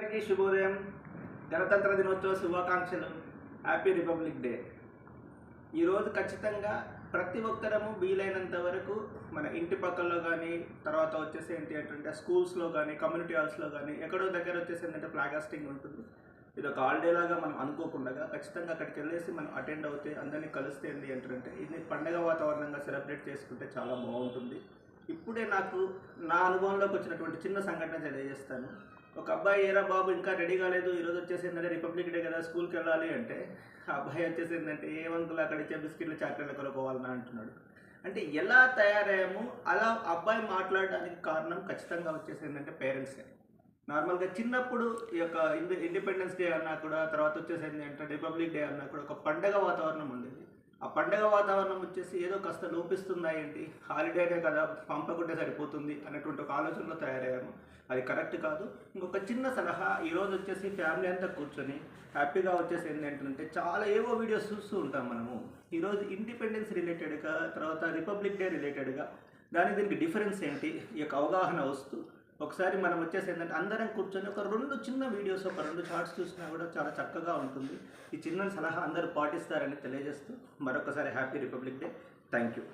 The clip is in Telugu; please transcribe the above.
అందరికీ శుభోదయం. గణతంత్ర దినోత్సవ శుభాకాంక్షలు. హ్యాపీ రిపబ్లిక్ డే ఈరోజు ఖచ్చితంగా ప్రతి ఒక్కరము వీలైనంత వరకు మన ఇంటి పక్కల్లో కానీ తర్వాత వచ్చేసి ఏంటి అంటే స్కూల్స్లో కానీ కమ్యూనిటీ హాల్స్లో కానీ ఎక్కడో దగ్గర వచ్చేసి ఏంటంటే ఫ్లాగ్ హాస్టింగ్ ఉంటుంది. ఇది ఒక హాలిడే లాగా మనం అనుకోకుండా ఖచ్చితంగా అక్కడికి వెళ్ళేసి మనం అటెండ్ అవుతే అందరినీ కలిస్తే ఏంటి ఏంటంటే ఇది పండగ వాతావరణంగా సెలబ్రేట్ చేసుకుంటే చాలా బాగుంటుంది. ఇప్పుడే నాకు నా అనుభవంలోకి వచ్చినటువంటి చిన్న సంఘటన తెలియజేస్తాను. ఒక అబ్బాయి ఏరా బాబు ఇంకా రెడీ కాలేదు. ఈరోజు వచ్చేసి ఏంటంటే రిపబ్లిక్ డే కదా స్కూల్కి వెళ్ళాలి అంటే ఆ అబ్బాయి వచ్చేసి ఏంటంటే ఏ వంకులు అక్కడ ఇచ్చే బిస్కెట్లు చాక్లెట్లు కొనుక్కోవాలని? అంటున్నాడు. అంటే ఎలా తయారయ్యామో? అలా అబ్బాయి మాట్లాడడానికి కారణం ఖచ్చితంగా వచ్చేసి ఏంటంటే పేరెంట్సే నార్మల్గా చిన్నప్పుడు ఈ యొక్క ఇండి ఇండిపెండెన్స్ డే అన్నా కూడా తర్వాత వచ్చేసి ఏంటంటే రిపబ్లిక్ డే అన్నా కూడా ఒక పండగ వాతావరణం ఆ పండగ వాతావరణం వచ్చేసి ఏదో కాస్త లోపిస్తుందా ఏంటి? హాలిడేనే కదా పంపకుంటే సరిపోతుంది అనేటువంటి ఒక ఆలోచనలో తయారయ్యాము. అది కరెక్ట్ కాదు. ఇంకొక చిన్న సలహా ఈరోజు వచ్చేసి ఫ్యామిలీ అంతా కూర్చొని హ్యాపీగా వచ్చేసి ఏంటంటే చాలా ఏవో వీడియోస్ చూస్తూ ఉంటాం మనము. ఈరోజు ఇండిపెండెన్స్ రిలేటెడ్గా తర్వాత రిపబ్లిక్ డే రిలేటెడ్గా దాని దీనికి డిఫరెన్స్ ఏంటి? ఈ యొక్క అవగాహన వస్తూ ఒకసారి మనం వచ్చేసి ఏంటంటే అందరం కూర్చొని ఒక రెండు చిన్న వీడియోస్ ఒక రెండు షార్ట్స్ చూసినా కూడా చాలా చక్కగా ఉంటుంది. ఈ చిన్న సలహా అందరూ పాటిస్తారని తెలియజేస్తూ మరొకసారి happy republic day thank you